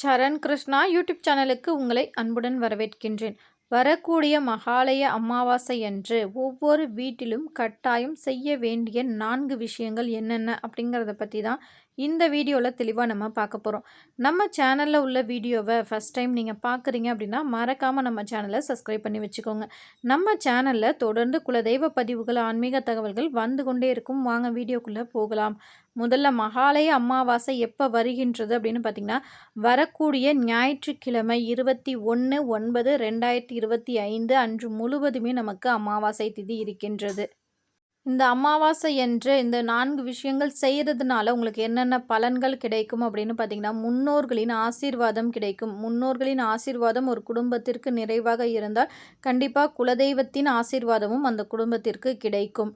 சரண் Krishna YouTube சேனலுக்கு உங்களை அன்புடன் வரவேற்கின்றேன். வரக்கூடிய மகாலய அமாவாசை அன்று ஒவ்வொரு வீட்டிலும் கட்டாயம் செய்ய வேண்டிய நான்கு விஷயங்கள் என்னென்ன அப்படிங்கிறத பற்றி தான் இந்த வீடியோவில் தெளிவாக நம்ம பார்க்க போகிறோம் நம்ம சேனலில் உள்ள வீடியோவை ஃபஸ்ட் டைம் நீங்கள் பார்க்குறீங்க அப்படின்னா மறக்காமல் நம்ம சேனலை சப்ஸ்கிரைப் பண்ணி வச்சுக்கோங்க. நம்ம சேனலில் தொடர்ந்து குலதெய்வ பதிவுகள் ஆன்மீக தகவல்கள் வந்து கொண்டே இருக்கும். வாங்க வீடியோக்குள்ளே போகலாம். முதல்ல மகாலய அமாவாசை எப்போ வருகின்றது அப்படின்னு பார்த்திங்கன்னா வரக்கூடிய ஞாயிற்றுக்கிழமை இருபத்தி ஒன்று ஒன்பது ரெண்டாயிரத்தி இருபத்தி ஐந்து அன்று முழுவதுமே நமக்கு அமாவாசை திதி இருக்கின்றது. இந்த அமாவாசை என்று இந்த நான்கு விஷயங்கள் செய்கிறதுனால உங்களுக்கு என்னென்ன பலன்கள் கிடைக்கும் அப்படின்னு பார்த்தீங்கன்னா முன்னோர்களின் ஆசீர்வாதம் கிடைக்கும். முன்னோர்களின் ஆசீர்வாதம் ஒரு குடும்பத்திற்கு நிறைவாக இருந்தால் கண்டிப்பாக குலதெய்வத்தின் ஆசீர்வாதமும் அந்த குடும்பத்திற்கு கிடைக்கும்.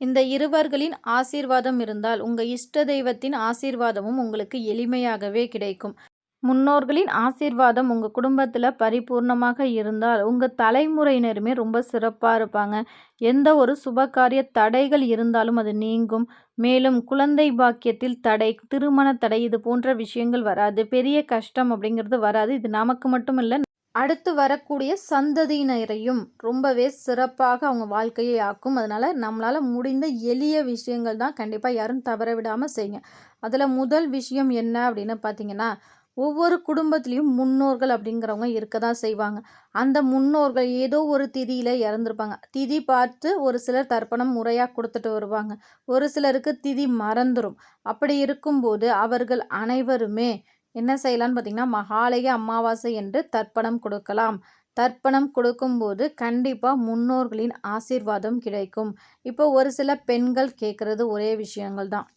இந்த இருவர்களின் ஆசீர்வாதம் இருந்தால் உங்கள் இஷ்ட தெய்வத்தின் ஆசீர்வாதமும் உங்களுக்கு எளிமையாகவே கிடைக்கும். முன்னோர்களின் ஆசீர்வாதம் உங்கள் குடும்பத்தில் பரிபூர்ணமாக இருந்தால் உங்கள் தலைமுறையினருமே ரொம்ப சிறப்பாக இருப்பாங்க. எந்த ஒரு சுபகாரிய தடைகள் இருந்தாலும் அது நீங்கும். மேலும் குழந்தை பாக்கியத்தில் தடை திருமண தடை இது போன்ற விஷயங்கள் வராது. பெரிய கஷ்டம் அப்படிங்கிறது வராது. இது நமக்கு மட்டும் இல்லை அடுத்து வரக்கூடிய சந்ததியினரையும் ரொம்பவே சிறப்பாக அவங்க வாழ்க்கையை ஆக்கும். அதனால் நம்மளால் முடிந்த எளிய விஷயங்கள் தான் கண்டிப்பாக யாரும் தவற விடாமல் செய்யுங்க. அதில் முதல் விஷயம் என்ன அப்படின்னு பார்த்தீங்கன்னா ஒவ்வொரு குடும்பத்துலேயும் முன்னோர்கள் அப்படிங்கிறவங்க இருக்க தான் செய்வாங்க. அந்த முன்னோர்கள் ஏதோ ஒரு திதியில் இறந்துருப்பாங்க. திதி பார்த்து ஒரு சிலர் தர்ப்பணம் முறையாக கொடுத்துட்டு வருவாங்க. ஒரு சிலருக்கு திதி மறந்துடும் அப்படி இருக்கும்போது அவர்கள் அனைவருமே என்ன செய்யலான்னு பார்த்தீங்கன்னா மகாலய அமாவாசை என்று தர்ப்பணம் கொடுக்கலாம். தர்ப்பணம் கொடுக்கும்போது கண்டிப்பாக முன்னோர்களின் ஆசீர்வாதம் கிடைக்கும். இப்போ ஒரு சில பெண்கள் கேட்குறது ஒரே விஷயங்கள் தான்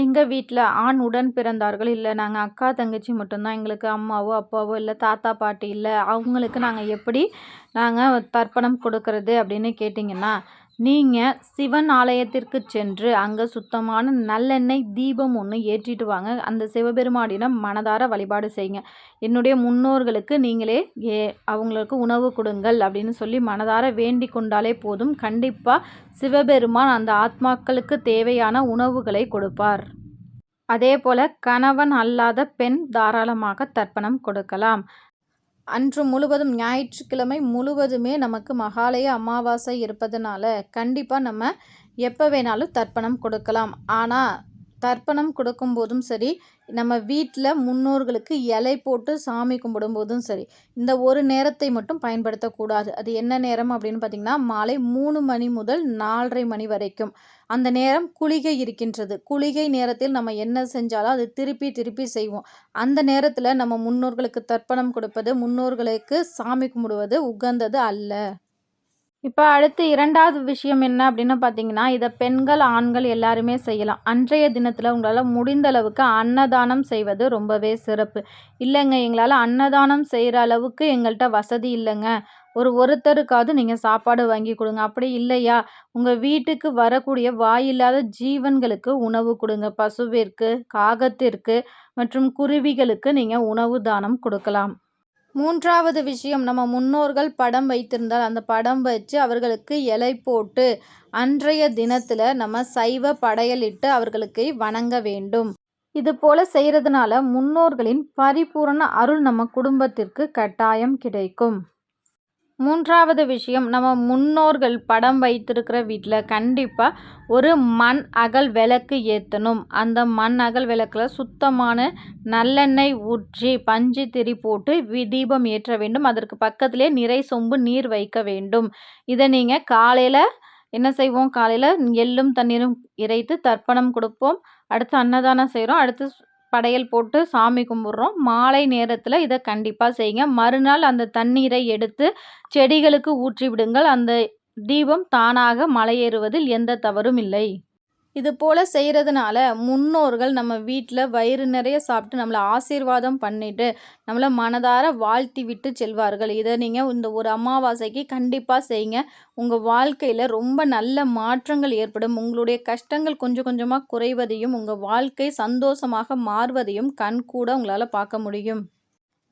எங்கள் வீட்டில் ஆண் உடன் பிறந்தார்கள். இல்லை நாங்கள் அக்கா தங்கச்சி மட்டும்தான். எங்களுக்கு அம்மாவோ அப்பாவோ இல்லை தாத்தா பாட்டி இல்லை. அவங்களுக்கு நாங்கள் எப்படி நாங்கள் தர்ப்பணம் கொடுக்கறது அப்படின்னு கேட்டிங்கன்னா நீங்கள் சிவன் ஆலயத்திற்கு சென்று அங்கே சுத்தமான நல்லெண்ணெய் தீபம் ஒன்று ஏற்றிட்டு வாங்க. அந்த சிவபெருமானிடம் மனதார வழிபாடு செய்யுங்க. என்னுடைய முன்னோர்களுக்கு நீங்களே ஏ அவங்களுக்கு உணவு கொடுங்கள் அப்படின்னு சொல்லி மனதார வேண்டி கொண்டாலே போதும். கண்டிப்பாக சிவபெருமான் அந்த ஆத்மாக்களுக்கு தேவையான உணவுகளை கொடுப்பார். அதே போல் கணவன் அல்லாத பெண் தாராளமாக தர்ப்பணம் கொடுக்கலாம். அன்று முழுவதும் ஞாயிற்றுக்கிழமை முழுவதுமே நமக்கு மகாலய அமாவாசை இருப்பதனால கண்டிப்பாக நம்ம எப்போ வேணாலும் தர்ப்பணம் கொடுக்கலாம். ஆனால் தர்ப்பணம் கொடுக்கும்போதும் சரி நம்ம வீட்டில் முன்னோர்களுக்கு இலை போட்டு சாமி கும்பிடும்போதும் சரி இந்த ஒரு நேரத்தை மட்டும் பயன்படுத்தக்கூடாது. அது என்ன நேரம் அப்படின்னு பார்த்திங்கன்னா மாலை மூணு மணி முதல் நாலரை மணி வரைக்கும். அந்த நேரம் குளிகை இருக்கின்றது. குளிகை நேரத்தில் நம்ம என்ன செஞ்சாலும் அது திருப்பி திருப்பி செய்வோம். அந்த நேரத்தில் நம்ம முன்னோர்களுக்கு தர்ப்பணம் கொடுப்பது முன்னோர்களுக்கு சாமி கும்பிடுவது உகந்தது அல்ல. இப்போ அடுத்து இரண்டாவது விஷயம் என்ன அப்படின்னு பார்த்தீங்கன்னா இதை பெண்கள் ஆண்கள் எல்லாருமே செய்யலாம். அன்றைய தினத்தில் உங்களால் முடிந்த அளவுக்கு அன்னதானம் செய்வது ரொம்பவே சிறப்பு. இல்லைங்க எங்களால் அன்னதானம் செய்கிற அளவுக்கு எங்கள்கிட்ட வசதி இல்லைங்க. ஒரு ஒருத்தருக்காவது நீங்கள் சாப்பாடு வாங்கி கொடுங்க. அப்படி இல்லையா? உங்கள் வீட்டுக்கு வரக்கூடிய வாயில்லாத ஜீவன்களுக்கு உணவு கொடுங்க. பசுவிற்கு காகத்திற்கு மற்றும் குருவிகளுக்கு நீங்கள் உணவு தானம் கொடுக்கலாம். மூன்றாவது விஷயம் நம்ம முன்னோர்கள் படம் வைத்திருந்தால் அந்த படம் வச்சு அவர்களுக்கு இலை போட்டு அன்றைய தினத்தில் நம்ம சைவ படையலிட்டு அவர்களுக்கு வணங்க வேண்டும். இது போல செய்கிறதுனால முன்னோர்களின் பரிபூரண அருள் நம்ம குடும்பத்திற்கு கட்டாயம் கிடைக்கும். மூன்றாவது விஷயம் நம்ம முன்னோர்கள் படம் வைத்திருக்கிற வீட்டில் கண்டிப்பாக ஒரு மண் அகல் விளக்கு ஏற்றணும் அந்த மண் அகல் விளக்கில் சுத்தமான நல்லெண்ணெய் ஊற்றி பஞ்சு திரி போட்டு தீபம் ஏற்ற வேண்டும். அதற்கு பக்கத்திலே நிறை சொம்பு நீர் வைக்க வேண்டும். இதை நீங்கள் காலையில் என்ன செய்வோம்? காலையில் எள்ளும் தண்ணீரும் இறைத்து தர்ப்பணம் கொடுப்போம். அடுத்து அன்னதானம் செய்கிறோம் அடுத்து படையல் போட்டு சாமி கும்பிட்றோம். மாலை நேரத்தில் இதை கண்டிப்பாக செய்யுங்க. மறுநாள் அந்த தண்ணீரை எடுத்து செடிகளுக்கு ஊற்றி விடுங்கள் அந்த தீபம் தானாக மலையேறுவதில் எந்த தவறும் இல்லை. இது போல் செய்கிறதுனால முன்னோர்கள் நம்ம வீட்டில் வயிறு நிறைய சாப்பிட்டு நம்மளை ஆசீர்வாதம் பண்ணிவிட்டு நம்மளை மனதார வாழ்த்தி விட்டு செல்வார்கள். இதை நீங்கள் இந்த ஒரு அமாவாசைக்கு கண்டிப்பாக செய்யுங்க. உங்கள் வாழ்க்கையில் ரொம்ப நல்ல மாற்றங்கள் ஏற்படும். உங்களுடைய கஷ்டங்கள் கொஞ்சம் கொஞ்சமாக குறைவதையும் உங்கள் வாழ்க்கை சந்தோஷமாக மாறுவதையும் கண் கூட உங்களால் பார்க்க முடியும்.